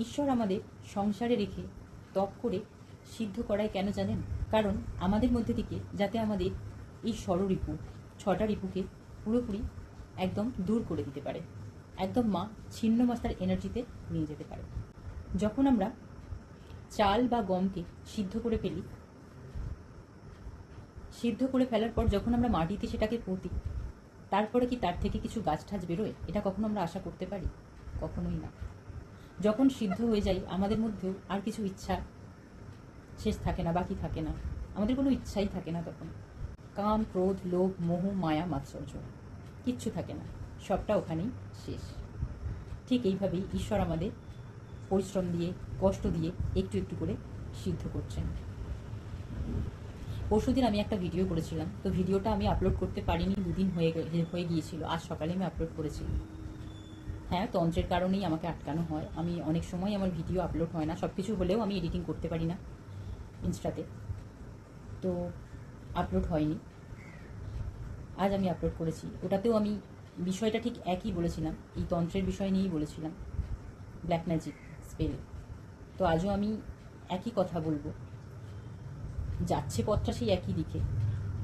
ঈশ্বর আমাদের সংসারে রেখে তপ করে সিদ্ধ করায় কেন জানেন? কারণ আমাদের মধ্যে থেকে যাতে আমাদের এই ষড়রিপু ছটা রিপুকে পুরোপুরি একদম দূর করে দিতে পারে। একদম মা ছিন্ন মাস্তার এনার্জিতে নিয়ে যেতে পারে। যখন আমরা চাল বা গমকে সিদ্ধ করে ফেলি, সিদ্ধ করে ফেলার পর যখন আমরা মাটিতে সেটাকে পুঁতি, তারপরে কি তার থেকে কিছু গাছ ঠাছ বেরোয়? এটা কখনো আমরা আশা করতে পারি? কখনোই না। যখন সিদ্ধ হয়ে যাই, আমাদের মধ্যেও আর কিছু ইচ্ছা শেষ থাকে না, বাকি থাকে না। আমাদের কোনো ইচ্ছাই থাকে না তখন। কাম, ক্রোধ, লোভ, মোহ, মায়া, মাৎসর্য, কিচ্ছু থাকে না। সবটা ওখানেই শেষ। ঠিক এইভাবেই ঈশ্বর আমাদের পরিশ্রম দিয়ে, কষ্ট দিয়ে একটু একটু করে সিদ্ধ করছেন। পরশুদিন আমি একটা ভিডিও করেছিলাম। তো ভিডিওটা আমি আপলোড করতে পারিনি, দুদিন হয়ে হয়ে গিয়েছিল। আজ সকালে আমি আপলোড করেছি। হ্যাঁ তন্ত্রের কারণেই আমাকে আটকানো হয়। আমি অনেক সময় আমার ভিডিও আপলোড হয় না। সব কিছু হলেও আমি এডিটিং করতে পারি না ইনস্টাতে। তো আপলোড হয়নি। আজ আমি আপলোড করেছি। ওটাতেও আমি বিষয়টা ঠিক একই বলেছিলাম। এই তন্ত্রের বিষয় নিয়েই বলেছিলাম। ব্ল্যাক ম্যাজিক স্পেল তো আজও আমি একই কথা বলব। যাচ্ছে পথটা সেই একই দিকে।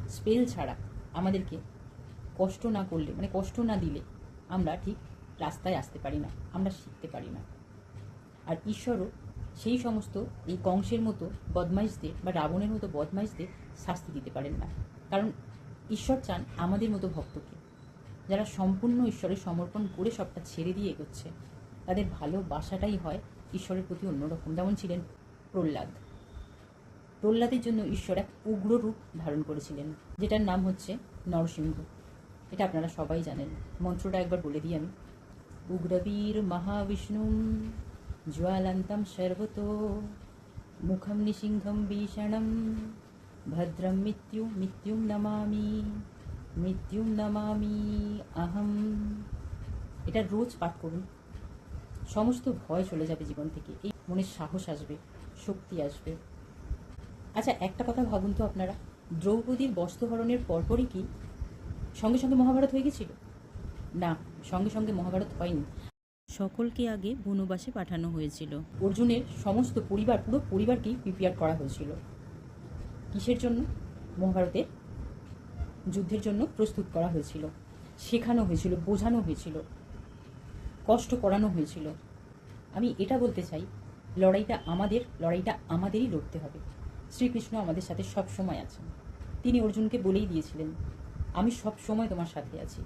স্পেল ছাড়া আমাদেরকে কষ্ট না করলে মানে কষ্ট না দিলে আমরা ঠিক রাস্তায় আসতে পারি না, আমরা শিখতে পারি না। আর ঈশ্বরও সেই সমস্ত এই কংসের মতো বদমাইশদের বা রাবণের মতো বদমাইশদের শাস্তি দিতে পারেন না। কারণ ঈশ্বর চান আমাদের মতো ভক্তকে। যারা সম্পূর্ণ ঈশ্বরের সমর্পণ করে সবটা ছেড়ে দিয়ে এগোচ্ছে, তাদের ভালোবাসাটাই হয় ঈশ্বরের প্রতি অন্যরকম। যেমন ছিলেন প্রহ্লাদ। প্রহ্লাদের জন্য ঈশ্বর এক উগ্র রূপ ধারণ করেছিলেন, যেটার নাম হচ্ছে নরসিংহ। এটা আপনারা সবাই জানেন। মন্ত্রটা একবার বলে দিই আমি। উগ্রবীর মহাবিষ্ণু জ্বালান্তম সর্বতো মুখম নিসিংহম ভীষণম ভদ্রম মৃত্যু মৃত্যুম নমামি মৃত্যুম নমামি আহম এটা রোজ পাঠ করুন। সমস্ত ভয় চলে যাবে জীবন থেকে। এই মনের সাহস আসবে, শক্তি আসবে। আচ্ছা একটা কথা ভাবুন তো আপনারা। দ্রৌপদীর বস্ত্রহরণের পরপরই কি সঙ্গে সঙ্গে মহাভারত হয়ে গেছিল? না। সঙ্গে সঙ্গে মহাভারত হয়নি। সকলকে আগে বনবাসে পাঠানো হয়েছিল। অর্জুনের সমস্ত পরিবার পুরো পরিবারকেই প্রিপেয়ার করা হয়েছিল। কিসের জন্য? মহাভারতের যুদ্ধের জন্য প্রস্তুত করা হয়েছিল। শেখানো হয়েছিল বোঝানো হয়েছিল কষ্ট করানো হয়েছিল। আমি এটা বলতে চাই লড়াইটা আমাদের লড়াইটা আমাদেরই লড়তে হবে। শ্রীকৃষ্ণ আমাদের সাথে সব সময় আছেন। তিনি অর্জুনকে বলেই দিয়েছিলেন আমি সব সময় তোমার সাথে আছি।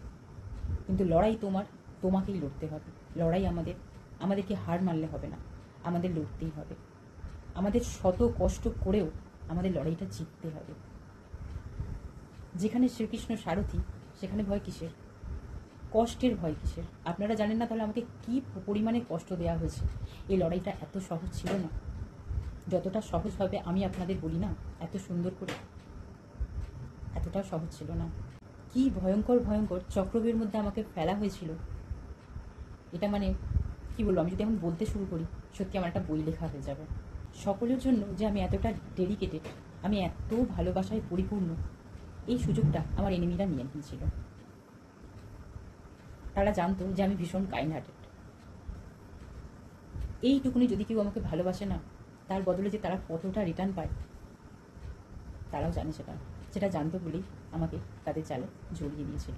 কিন্তু লড়াই তোমার, তোমাকেই লড়তে হবে। লড়াই আমাদের, আমাদেরকে হার মানলে হবে না। আমাদের লড়তেই হবে। আমাদের শত কষ্ট করেও আমাদের লড়াইটা জিততে হবে। যেখানে শ্রীকৃষ্ণ সারথি, সেখানে ভয় কিসের? কষ্টের ভয় কিসের? আপনারা জানেন না তাহলে আমাকে কি পরিমাণে কষ্ট দেওয়া হয়েছে? এই লড়াইটা এত সহজ ছিল না। যতটা সহজভাবে আমি আপনাদের বলি না? এত সুন্দর করে? এতটাও সহজ ছিল না। কি ভয়ঙ্কর ভয়ঙ্কর চক্রবের মধ্যে আমাকে ফেলা হয়েছিল। এটা মানে কি বলব, আমি যদি এখন বলতে শুরু করি, সত্যি আমার একটা বই লেখা হয়ে যাবে। সকলের জন্য যে আমি এতটা ডেডিকেটেড আমি এত ভালোবাসায় পরিপূর্ণ, এই সুযোগটা আমার এনিমিরা নিয়ে নিয়েছিল। তারা জানতো যে আমি ভীষণ কাইন্ড হার্টেড এইটুকুনি যদি কেউ আমাকে ভালোবাসে না, তার বদলে যে তারা কতটা রিটার্ন পায়, তারাও জানে সেটা। সেটা জানতো বলেই আমাকে তাদের জালে জড়িয়ে দিয়েছিল।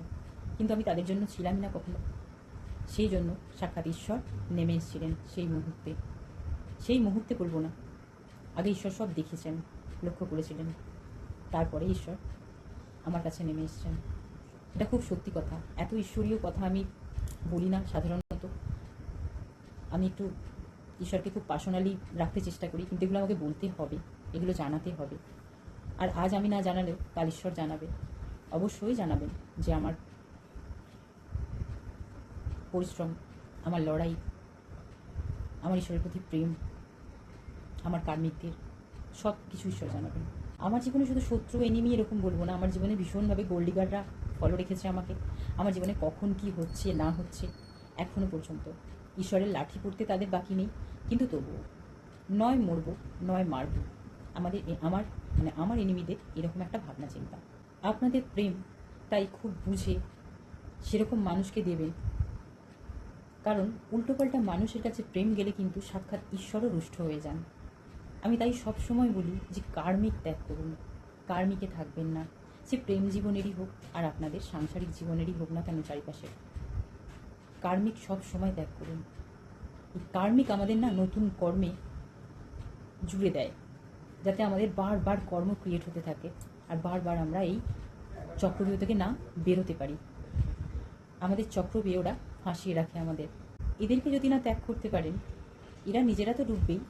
কিন্তু আমি তাদের জন্য ছিলামই না কখনো। সেই জন্য সাক্ষাৎ ঈশ্বর নেমে এসেছিলেন সেই মুহূর্তে। সেই মুহূর্তে বলব না। আগে ঈশ্বর সব দেখেছেন, লক্ষ্য করেছিলেন। তারপরে ঈশ্বর আমার কাছে নেমে এসেছেন। এটা খুব সত্যি কথা। এত ঈশ্বরীয় কথা আমি বলি না সাধারণত। আমি একটু ঈশ্বরকে খুব পার্সোনালি রাখতে চেষ্টা করি, কিন্তু এগুলো আমাকে বলতে হবে, এগুলো জানাতে হবে। আর আজ আমি না জানালেও কাল ঈশ্বর জানাবে, অবশ্যই জানাবেন যে আমার পরিশ্রম, আমার লড়াই, আমার ঈশ্বরের প্রতি প্রেম, আমার কার্মিকদের সব কিছু ঈশ্বর জানাবেন। আমার জীবনে শুধু শত্রু এনিমি এরকম বলব না, আমার জীবনে ভীষণভাবে গোল্ডিগাররা ফলো রেখেছে আমাকে। আমার জীবনে কখন কি হচ্ছে, না হচ্ছে, এখনও পর্যন্ত। ঈশ্বরের লাঠি পড়তে তাদের বাকি নেই, কিন্তু তবুও নয় মরবো, নয় মারবো। আমাদের আমার মানে আমার এনিমিদের এরকম একটা ভাবনা, চিন্তা। আপনাদের প্রেম তাই খুব বুঝে সেরকম মানুষকে দেবেন কারণ উল্টোপাল্টা মানুষের কাছে প্রেম গেলে কিন্তু সাক্ষাৎ ঈশ্বরও রুষ্ট হয়ে যান। আমি তাই সব সময় বলি যে কার্মিক ত্যাগ করুন। কার্মিকে থাকবেন না। সে প্রেম জীবনেরই হোক আর আপনাদের সাংসারিক জীবনেরই হোক না কেন চারিপাশে। কার্মিক সব সময় ত্যাগ করুন। কার্মিক আমাদের না নতুন কর্মে জুড়ে দেয়। যাতে আমাদের বারবার কর্ম ক্রিয়েট হতে থাকে আর বারবার আমরা এই চক্রবিহ থেকে না বেরোতে পারি। আমাদের চক্রবিহ ওরা ফাঁসিয়ে রাখে আমাদের। এদেরকে যদি না ত্যাগ করতে পারেন, এরা নিজেরা তো ডুববেই,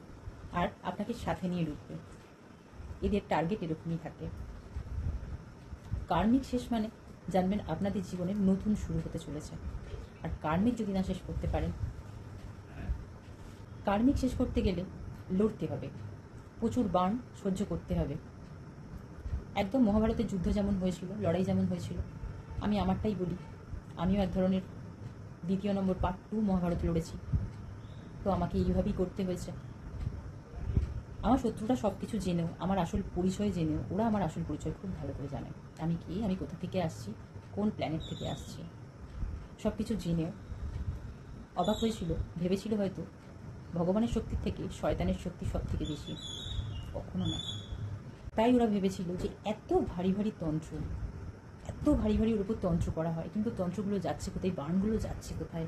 আর আপনাকে সাথে নিয়ে ডুববে। এদের টার্গেট এরকমই থাকে। কার্মিক শেষ মানে জানবেন আপনাদের জীবনের নতুন শুরু হতে চলেছে। আর কার্মিক যদি না শেষ করতে পারেন কার্মিক শেষ করতে গেলে লড়তে হবে। প্রচুর বাণ সহ্য করতে হবে। একদম মহাভারতের যুদ্ধ যেমন হয়েছিল, লড়াই যেমন হয়েছিল, আমি আমারটাই বলি। আমিও এক ধরনের দ্বিতীয় নম্বর পার্ট টু মহাভারত লড়েছি। তো আমাকে এইভাবেই করতে হয়েছে। আমার শত্রুরা সব কিছু জেনেও, আমার আসল পরিচয় জেনেও, ওরা আমার আসল পরিচয় খুব ভালো করে জানে। আমি কি? আমি কোথা থেকে আসছি? কোন প্ল্যানেট থেকে আসছি? সব কিছু জেনেও অবাক হয়েছিল, ভেবেছিল হয়তো ভগবানের শক্তির থেকে শয়তানের শক্তি সব থেকে বেশি। কখনো না। তাই ওরা ভেবেছিল যে এত ভারী ভারী তন্ত্র, এত ভারী ভারী ওর উপর তন্ত্র করা হয়, কিন্তু তন্ত্রগুলো যাচ্ছে কোথায় বাণগুলো যাচ্ছে কোথায়,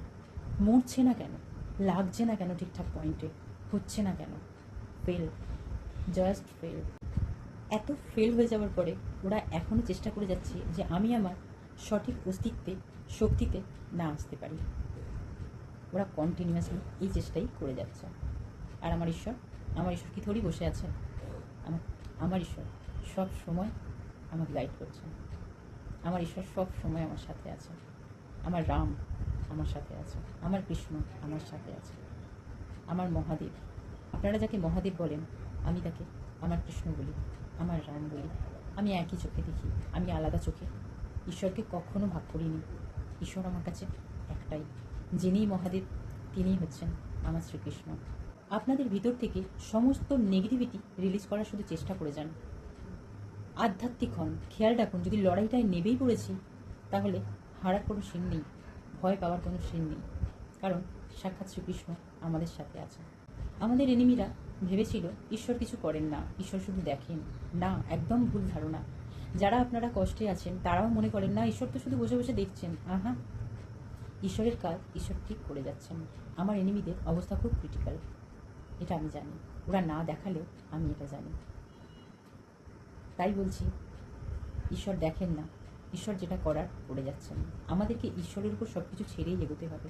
মরছে না কেন, লাগছে না কেন ঠিকঠাক পয়েন্টে হচ্ছে না কেন ফেল জাস্ট ফেল এত ফেল হয়ে যাওয়ার পরে ওরা এখনও চেষ্টা করে যাচ্ছে যে আমি আমার সঠিক অস্তিত্বে, শক্তিতে না আসতে পারি। ওরা কন্টিনিউয়াসলি এই চেষ্টাই করে যাচ্ছে। আর আমার ঈশ্বর আমার ঈশ্বর কি থোড়ি বসে আছে? আমার আমার ঈশ্বর সব সময় আমাকে গাইড করছেন। আমার ঈশ্বর সব সময় আমার সাথে আছে আমার রাম আমার সাথে আছে আমার কৃষ্ণ আমার সাথে আছে আমার মহাদেব, আপনারা যাকে মহাদেব বলেন, আমি তাকে আমার কৃষ্ণ বলি, আমার রাম বলি। আমি একই চোখে দেখি, আমি আলাদা চোখে। ঈশ্বরকে কখনো ভাগ করিনি। ঈশ্বর আমার কাছে একটাই। যিনি মহাদেব, তিনিই হচ্ছেন আমার শ্রীকৃষ্ণ। আপনাদের ভিতর থেকে সমস্ত নেগেটিভিটি রিলিজ করার শুধু চেষ্টা করে যান। আধ্যাত্মিক হন, খেয়াল রাখুন, যদি লড়াইটায় নেবেই পড়েছি, তাহলে হারার কোনো সিন নেই, ভয় পাওয়ার কোনো সিন নেই। কারণ সাক্ষাৎ শ্রীকৃষ্ণ আমাদের সাথে আছে আমাদের এনিমিরা ভেবেছিল, ঈশ্বর কিছু করেন না, ঈশ্বর শুধু দেখেন। না, একদম ভুল ধারণা। যারা আপনারা কষ্টে আছেন, তারাও মনে করেন, না, ঈশ্বর তো শুধু বসে বসে দেখছেন। আহা! ঈশ্বরের কাজ ঈশ্বর ঠিক করে যাচ্ছেন। আমার এনিমিদের অবস্থা খুব ক্রিটিক্যাল এটা আমি জানি। ওরা না দেখালেও আমি এটা জানি। তাই বলছি, ঈশ্বর দেখেন না। ঈশ্বর যেটা করার করে যাচ্ছেন। আমাদেরকে ঈশ্বরের উপর সব কিছু ছেড়েই এগোতে হবে।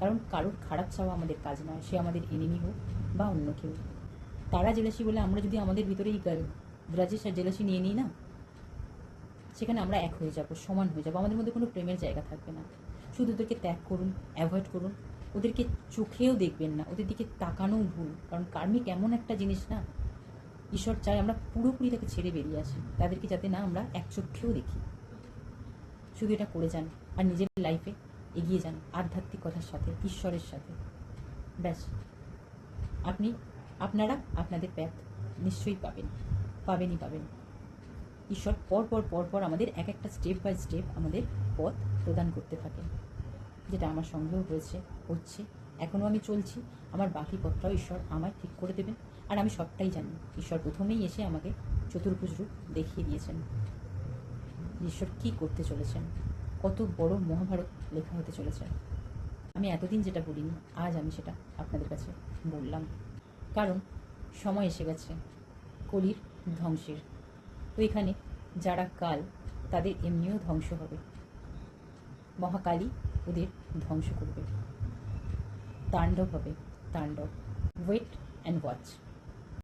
কারণ কারোর খারাপ চাওয়া আমাদের কাজ নয়। সে আমাদের এনিমি হোক বা অন্য কেউ। তারা জেলাসি বলে আমরা যদি আমাদের ভিতরেই গ্রাজেস আর জেলাসি নিয়ে নিই না, সেখানে আমরা এক হয়ে যাব, সমান হয়ে যাব। আমাদের মধ্যে কোনো প্রেমের জায়গা থাকবে না। শুধু ওদেরকে ত্যাগ করুন অ্যাভয়েড করুন। ওদেরকে চোখেও দেখবেন না, ওদের দিকে তাকানোও ভুল। কারণ কার্মিক এমন একটা জিনিস না, ঈশ্বর চায় আমরা পুরোপুরি তাকে ছেড়ে বেরিয়ে আসি, তাদেরকে যাতে না আমরা এক চোখেও দেখি। শুধু এটা করে যান, আর নিজের লাইফে এগিয়ে যান, আধ্যাত্মিক কথার সাথে, ঈশ্বরের সাথে। ব্যাস। আপনি, আপনারা আপনাদের প্যাথ নিশ্চয়ই পাবেন, পাবেনই পাবেন। ঈশ্বর পর পর পর পর আমাদের এক একটা স্টেপ বাই স্টেপ আমাদের পথ প্রদান করতে থাকেন। যেটা আমার সঙ্গেও হয়েছে, হচ্ছে। এখনও আমি চলছি। আমার বাকি পথটাও ঈশ্বর আমায় ঠিক করে দেবেন। আর আমি সবটাই জানি। ঈশ্বর প্রথমেই এসে আমাকে চতুর্ভুজ রূপ দেখিয়ে দিয়েছেন। ঈশ্বর কী করতে চলেছেন? কত বড় মহাভারত লেখা হতে চলেছে। আমি এতদিন যেটা বলিনি, আজ আমি সেটা আপনাদের কাছে বললাম। কারণ সময় এসে গেছে, কলির ধ্বংসের। তো এখানে যারা কাল, তাদের এমনিও ধ্বংস হবে। মহাকালী ওদের ধ্বংস করবে। তাণ্ডব হবে তাণ্ডব। Wait and watch